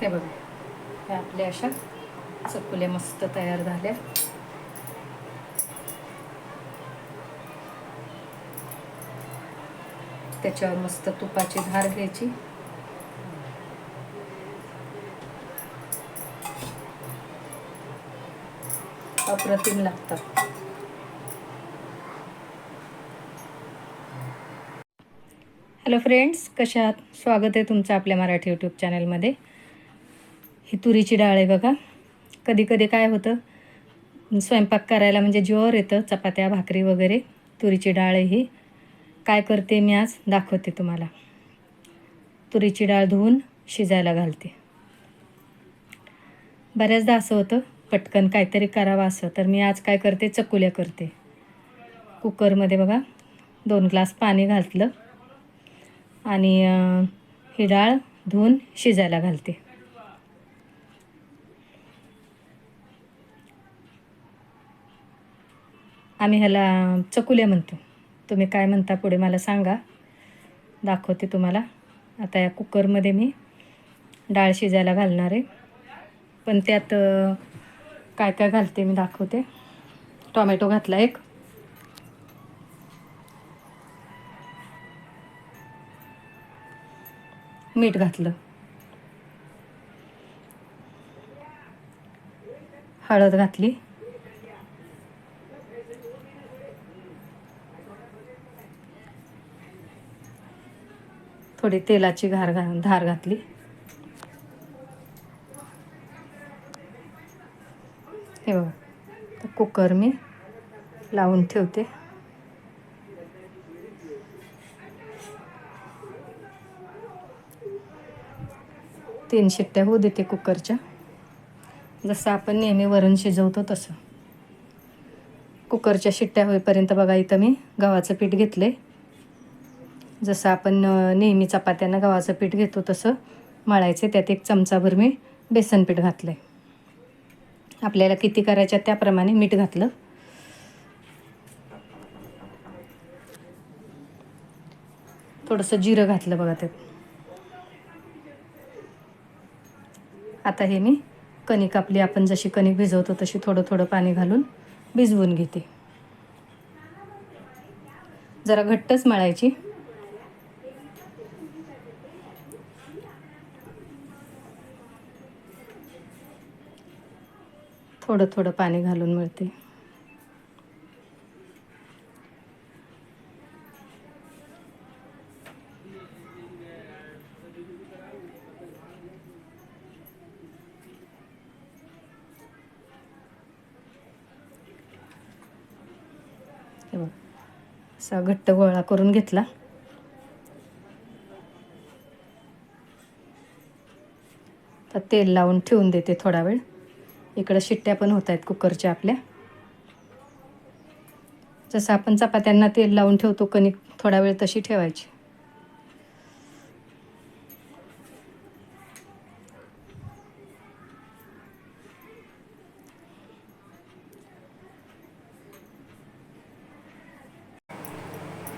ते बघा. ह्या आपल्या अशा चकुल्या मस्त तयार झाल्या. त्याच्यावर मस्त तुपाची धार घ्यायची. अप्रतिम लागतात. हॅलो फ्रेंड्स कशा आहात? स्वागत आहे तुमचं आपल्या मराठी यूट्यूब चॅनलमध्ये ही तुरीची डाळ आहे बघा. कधी कधी काय होतं स्वयंपाक करायला म्हणजे जीवावर येतं चपात्या भाकरी वगैरे तुरीची डाळ आहे ही. काय करते मी आज? दाखवते तुम्हाला. तुरीची डाळ धुवून शिजायला घालते. बऱ्याचदा असं होतं पटकन काहीतरी करावं असं. तर मी आज काय करते? चकुल्या करते. कुकरमध्ये बघा दोन ग्लास पाणी घातलं आणि ही डाळ धुवून शिजायला घालते. आम्ही ह्याला चकुल्या म्हणतो. तुम्ही काय म्हणता पुढे मला सांगा. दाखवते तुम्हाला. आता या कुकरमध्ये मी डाळ शिजायला घालणार आहे. पण त्यात काय काय घालते मी दाखवते. टॉमॅटो घातला एक. मीठ घातलं. हळद घातली. थोडी तेलाची घार घा धार घातली. हे बघा कुकर मी लावून ठेवते. तीन शिट्ट्या होऊ देते कुकरच्या. जसं आपण नेहमी वरण शिजवतो तसं. कुकरच्या शिट्ट्या होईपर्यंत बघा इथं मी गव्हाचं पीठ घेतलं आहे जसं आपण नेहमी चपात्यांना गव्हाचं पीठ घेतो तसं मळायचं. त्यात एक चमचाभर मी बेसन पीठ घातलं आहे आपल्याला किती करायच्या त्याप्रमाणे मीठ घातलं. थोडंसं जिरं घातलं बघा त्यात. आता हे मी कणिक आपली आपण जशी कणिक भिजवतो तशी थोडं थोडं पाणी घालून भिजवून घेते. जरा घट्टच मळायची. थोडं थोडं पाणी घालून मिळते. असा घट्ट गोळा करून घेतला. तर तेल लावून ठेवून देते थोडा वेळ. इकडं शिट्ट्या पण होत आहेत कुकरच्या आपल्या. जसं आपण चपात्यांना तेल लावून ठेवतो कणिक थोडा वेळ तशी ठेवायची.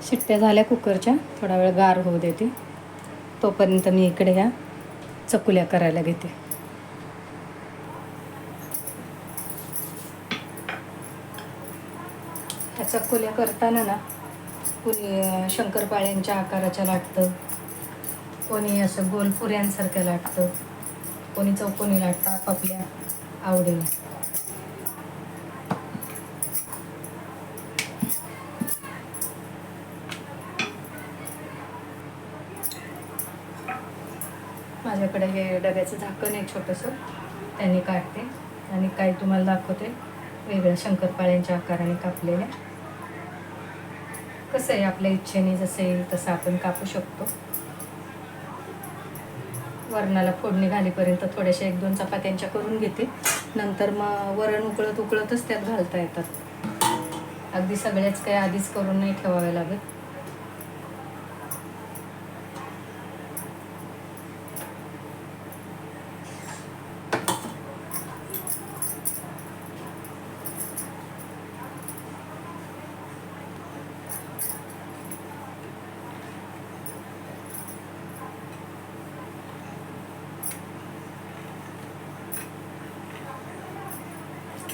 शिट्ट्या झाल्या कुकरच्या थोडा वेळ गार होऊ देते. तोपर्यंत मी इकडे ह्या चकुल्या करायला घेते. ह्या चकोल्या करताना ना कुणी शंकरपाळ्यांच्या आकाराच्या लाटतं कोणी असं गोलपुऱ्यांसारख्या लाटतं कोणी चौकोनी लाटतं आपापल्या आवडीने. माझ्याकडे हे डब्याचं झाकण आहे छोटंसं त्यांनी काढते आणि काही तुम्हाला दाखवते वेगळ्या शंकरपाळ्यांच्या आकाराने कापलेल्या. कसं आहे आपल्या इच्छेने जसं येईल तसं आपण कापू शकतो? वरणाला फोडणी घालीपर्यंत थोड्याशा एक दोन चपात्यांच्या करून घेते. नंतर मग वरण उकळत उकळतच त्यात घालता येतात. अगदी सगळ्याच काही आधीच करून नाही ठेवावे लागत.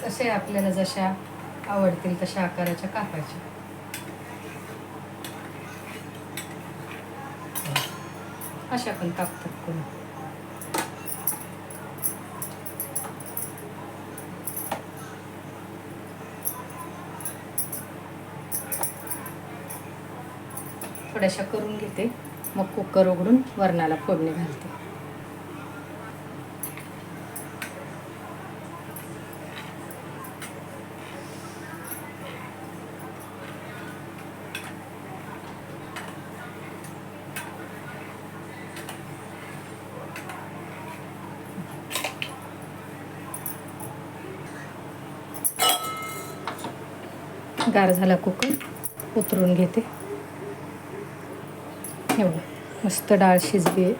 कसे आपल्याला जशा आवडतील तशा आकाराच्या कापायच्या? अशा पण कापतात कोणी. थोड्याशा करून घेते. मग कुकर उघडून वरणाला फोडणी घालते. गार झाला कुकर उतरून घेते. एवढं मस्त डाळ शिजली आहे.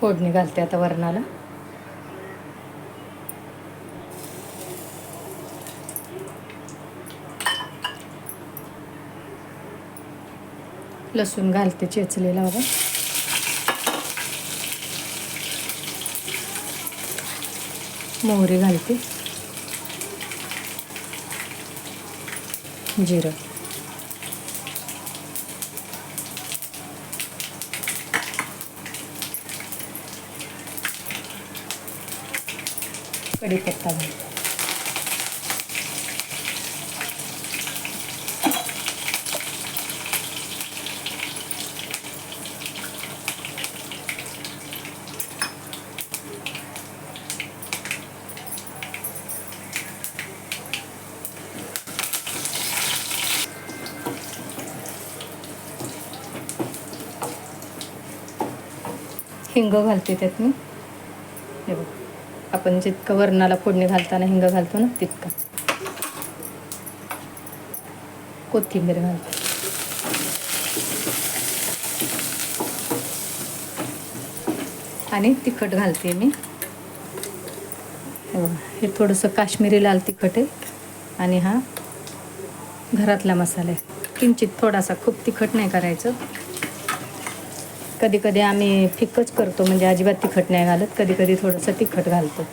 फोडणी घालते आता वरणाला. लसूण घालते चेचलेला बघा. मोहरी घालते. जिरं. कढीपत्ता घालते. हिंग घालते त्यात मी. हे बघ आपण जितकं वरणाला फोडणी घालताना हिंग घालतो ना तितकं. कोथिंबीर घालते. आणि तिखट घालते मी. हे थोडंसं काश्मीरी लाल तिखट आहे. आणि हा घरातला मसाला आहे. किंचित थोडासा खूप तिखट नाही करायचं. कधी कधी आम्ही फिकच करतो म्हणजे अजिबात तिखट नाही घालत. कधी कधी थोडंसं तिखट घालतो.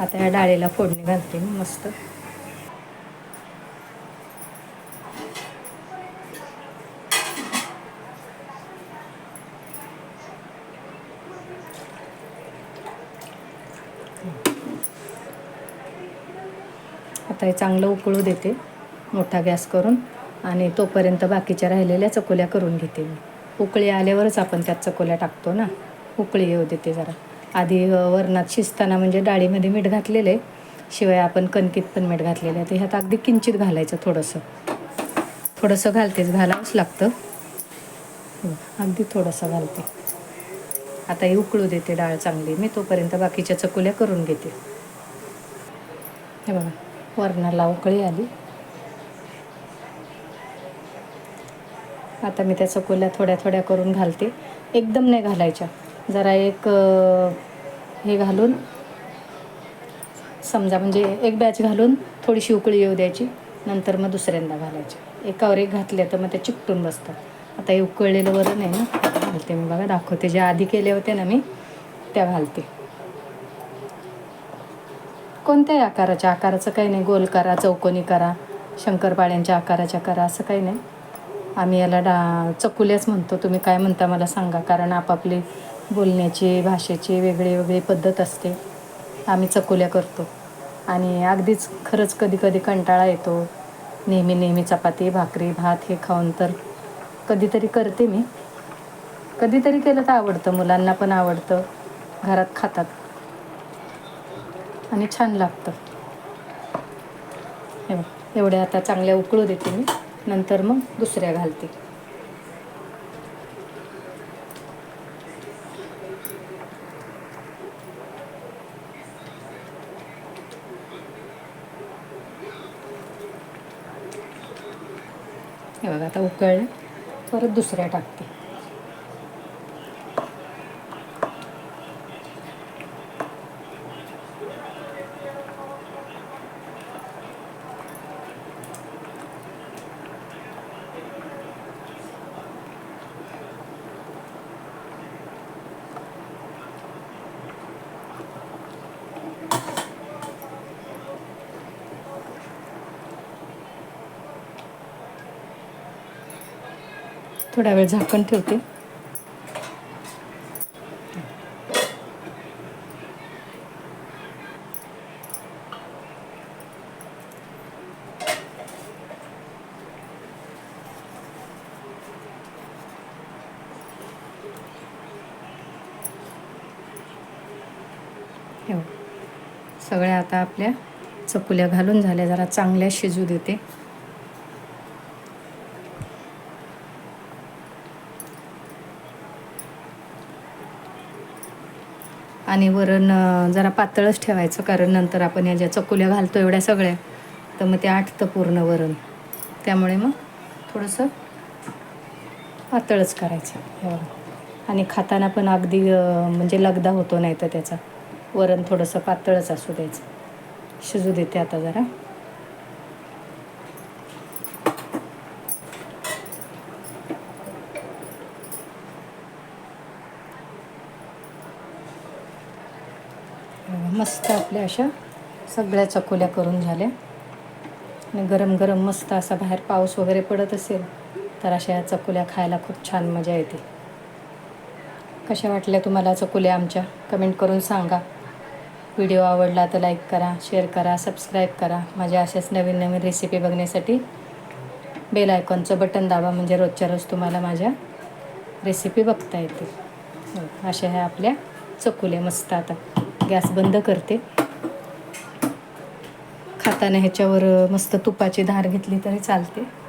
आता या डाळीला फोडणी घालते मी मस्त. आता हे चांगलं उकळू देते मोठा गॅस करून. आणि तोपर्यंत बाकीच्या राहिलेल्या चकोल्या करून घेते मी. उकळी आल्यावरच आपण त्यात चकोल्या टाकतो ना? उकळी येऊ देते जरा. आधी वरणात शिजताना म्हणजे डाळीमध्ये मीठ घातलेलं आहे शिवाय आपण कणकीत पण मीठ घातलेलं. आहे तर ह्यात अगदी किंचित घालायचं थोडंसं. थोडंसं घालतेच घालावंच लागतं. हो, अगदी थोडंसं घालते. आता ही उकळू देते डाळ चांगली. मी तोपर्यंत बाकीच्या चकोल्या करून घेते. हे बघा वरणाला उकळी आली. आता मी त्या चकोल्या थोड्या थोड्या करून घालते. एकदम नाही घालायच्या. जरा एक हे घालून समजा म्हणजे एक बॅच घालून थोडीशी उकळी येऊ द्यायची. नंतर मग दुसऱ्यांदा घालायची. एकावर एक घातल्या तर मग ते चिकटून बसतात. आता हे उकळलेलं वरण आहे ना घालते मी बघा दाखवते. जे आधी केले होते ना मी त्या घालते. कोणत्याही आकाराच्या आकाराचं काही नाही. गोल करा चौकोनी करा शंकरपाळ्यांच्या आकाराच्या करा असं काही नाही. आम्ही याला डा चकुल्याच म्हणतो. तुम्ही काय म्हणता मला सांगा कारण आपापली बोलण्याची भाषेची वेगळी वेगळी पद्धत असते. आम्ही चकुल्या करतो. आणि अगदीच खरंच कधी कधी कंटाळा येतो. नेहमी नेहमी चपाती भाकरी भात हे खाऊन तर कधीतरी करते मी. कधीतरी केलं तर आवडतं मुलांना पण आवडतं. घरात खातात. आणि छान लागतं. हे एवढ्या आता चांगल्या उकळू देते मी. नंतर मग दुसऱ्या घालते. हे बघा आता उकळलं परत दुसऱ्या टाकते. थोडा वेळ झाकण ठेवते. सगळ्या आता आपल्या चकुल्या घालून झाल्या. जरा चांगल्या शिजू देते. आणि वरण जरा पातळच ठेवायचं कारण नंतर आपण या ज्या चकुल्या घालतो एवढ्या सगळ्या तर मग ते आटतं पूर्ण वरण. त्यामुळे मग थोडंसं पातळच करायचं हे आणि खाताना पण अगदी म्हणजे लगदा होतो नाही तर त्याचा. वरण थोडंसं पातळच असू द्यायचं. शिजू देते आता जरा. मस्त आपल्या अशा सगळ्या चकोल्या करून झाल्या. आणि गरम गरम मस्त असा बाहेर पाऊस वगैरे पडत असेल तर अशा या चकोल्या खायला खूप छान मजा येते. कशा वाटल्या तुम्हाला चकोल्या आमच्या? कमेंट करून सांगा. व्हिडिओ आवडला तर लाईक करा शेअर करा सबस्क्राईब करा. माझ्या अशाच नवीन नवीन रेसिपी बघण्यासाठी बेल आयकॉनचं बटन दाबा म्हणजे रोजच्या रोज तुम्हाला माझ्या रेसिपी बघता येतील. हो, अशा ह्या आपल्या चकुल्या मस्त आता. गॅस बंद करते. खाताना ह्याच्यावर मस्त तुपाची धार घेतली तरी चालते.